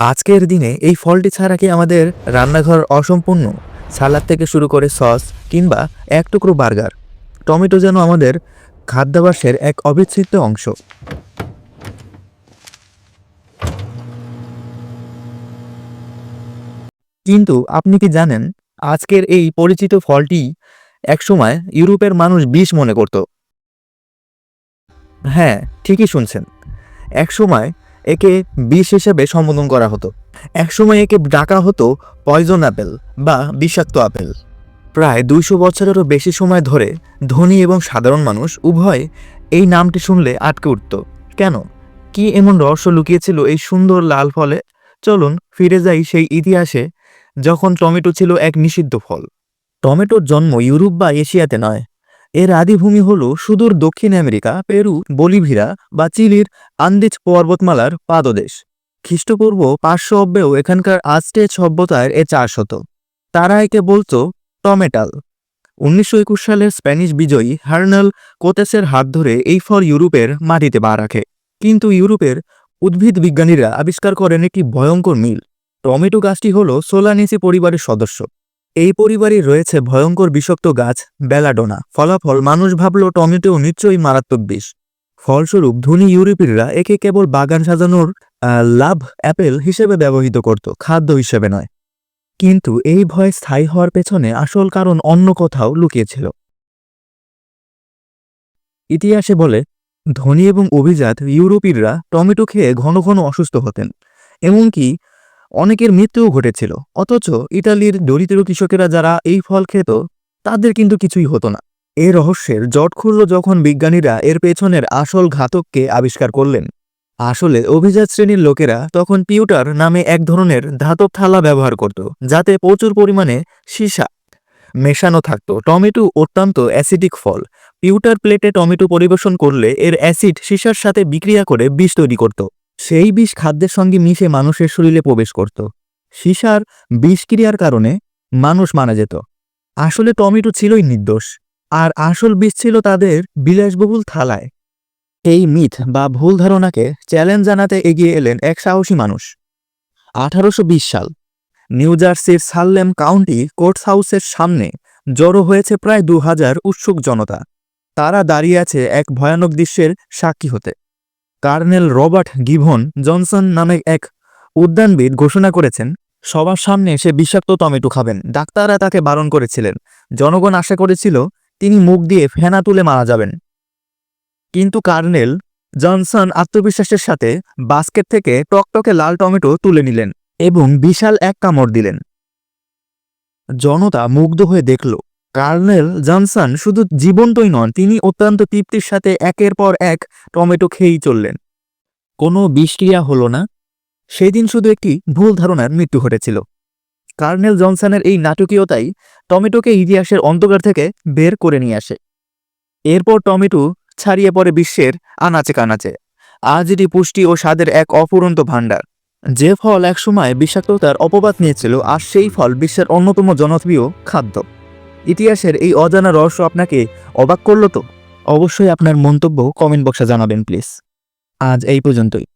আজকের দিনে এই ফলটি ছাড়া কি আমাদের রান্নাঘর অসম্পূর্ণ? সালাদ থেকে শুরু করে সস কিংবা এক টুকরো বার্গার। টমেটো যেন আমাদের খাদ্যাভ্যাসের এক অবিচ্ছেদ্য অংশ। কিন্তু আপনি কি জানেন, আজকের এই পরিচিত ফলটি একসময় ইউরোপের মানুষ বিষ মনে করত? হ্যাঁ ঠিকই শুনছেন। একসময় একে বিষ হিসেবে সম্বোধন করা হতো। একসময় একে ডাকা হতো পয়জন আপেল বা বিষাক্ত আপেল। প্রায় দুইশো বছরেরও বেশি সময় ধরে ধনী এবং সাধারণ মানুষ উভয় এই নামটি শুনলে আটকে উঠত। কেন? কি এমন রহস্য লুকিয়েছিল এই সুন্দর লাল ফলে? চলুন ফিরে যাই সেই ইতিহাসে, যখন টমেটো ছিল এক নিষিদ্ধ ফল। টমেটোর জন্ম ইউরোপ বা এশিয়াতে নয়। এর আদিভূমি হল সুদূর দক্ষিণ আমেরিকা, পেরু বলিভিরা বা চিলির আন্দিজ পর্বতমালার পাদদেশ। খ্রিস্টপূর্ব পাঁচশো অব্যেও এখানকার আস্টেজ সভ্যতায় এ চাষ হতো তারা একে বলতো টমেটাল। উনিশশো একুশ সালের স্প্যানিশ বিজয়ী হার্নাল কোতেসের হাত ধরে এই ফল ইউরোপের মাটিতে পা রাখে। কিন্তু ইউরোপের উদ্ভিদ বিজ্ঞানীরা আবিষ্কার করেন একটি ভয়ঙ্কর মিল। টমেটো গাছটি হল সোলানেসি পরিবারের সদস্য। এই পরিবারে রয়েছে ভয়ঙ্কর বিষাক্ত গাছ বেলাডোনা ফলাফল, মানুষ ভাবল টমেটো নিশ্চয়ই মারাত্মক বিষ। ফলস্বরূপ, ধনী ইউরোপীয়রা একে কেবল বাগান সাজানোর লাভ, অ্যাপেল হিসেবে ব্যবহৃত করত, খাদ্য হিসেবে নয়। কিন্তু এই ভয় স্থায়ী হওয়ার পেছনে আসল কারণ অন্য কোথাও লুকিয়েছিল ইতিহাসে বলে, ধনী এবং অভিজাত ইউরোপীয়রা টমেটো খেয়ে ঘন ঘন অসুস্থ হতেন। এমনকি অনেকের মৃত্যুও ঘটেছিল। অথচ ইটালির দরিদ্র কৃষকেরা যারা এই ফল খেত, তাদের কিন্তু কিছুই হতো না। এ রহস্যের জট খুলল যখন বিজ্ঞানীরা এর পেছনের আসল ঘাতককে আবিষ্কার করলেন। আসলে অভিজাত শ্রেণির লোকেরা তখন পিউটার নামে এক ধরনের ধাতব থালা ব্যবহার করত, যাতে প্রচুর পরিমাণে সীসা মেশানো থাকত। টমেটো অত্যন্ত অ্যাসিডিক ফল। পিউটার প্লেটে টমেটো পরিবেশন করলে এর অ্যাসিড সীসার সাথে বিক্রিয়া করে বিষ তৈরি করত। সেই বিষ খাদ্যের সঙ্গে মিশে মানুষের শরীরে প্রবেশ করত। সীসার বিষক্রিয়ার কারণে মানুষ মারা যেত। আসলে টমেটো ছিলই নির্দোষ, আর আসল বিষ ছিল তাদের বিলাসবহুল থালায়। এই মিথ বা ভুল ধারণাকে চ্যালেঞ্জ জানাতে এগিয়ে এলেন এক সাহসী মানুষ। আঠারোশো বিশ সাল, নিউ জার্সির সাল্লেম কাউন্টি কোর্টস হাউসের সামনে জড়ো হয়েছে প্রায় দু হাজার উৎসুক জনতা। তারা দাঁড়িয়ে আছে এক ভয়ানক দৃশ্যের সাক্ষী হতে। কার্নেল রবার্ট গিভন জনসন নামে এক উদ্যানবিদ ঘোষণা করেছেন, সবার সামনে সে বিষাক্ত টমেটো খাবেন। ডাক্তাররা তাকে বারণ করেছিলেন। জনগণ আশা করেছিল তিনি মুখ দিয়ে ফেনা তুলে মারা যাবেন। কিন্তু কার্নেল জনসন আত্মবিশ্বাসের সাথে বাস্কেট থেকে টকটকে লাল টমেটো তুলে নিলেন এবং বিশাল এক কামড় দিলেন। জনতা মুগ্ধ হয়ে দেখল কার্নেল জনসন শুধু জীবন্তই নন, তিনি অত্যন্ত তৃপ্তির সাথে একের পর এক টমেটো খেয়েই চললেন। কোনো বিষক্রিয়া হলো না। সেদিন শুধু একটি ভুল ধারণার মৃত্যু ঘটেছিল। কার্নেল জনসনের এই নাটকীয়তাই টমেটোকে ইতিহাসের অন্ধকার থেকে বের করে নিয়ে আসে। এরপর টমেটো ছাড়িয়ে পড়ে বিশ্বের আনাচে কানাচে। আজ এটি পুষ্টি ও স্বাদের এক অপুরন্ত ভাণ্ডার। যে ফল একসময় বিষাক্ততার অপবাদ নিয়েছিল, আর সেই ফল বিশ্বের অন্যতম জনপ্রিয় খাদ্য। ইতিহাসের এই অজানা রহস্য আপনাকে অবাক করল তো? অবশ্যই আপনার মন্তব্য কমেন্ট বক্সে জানাবেন, প্লিজ। আজ এই পর্যন্তই।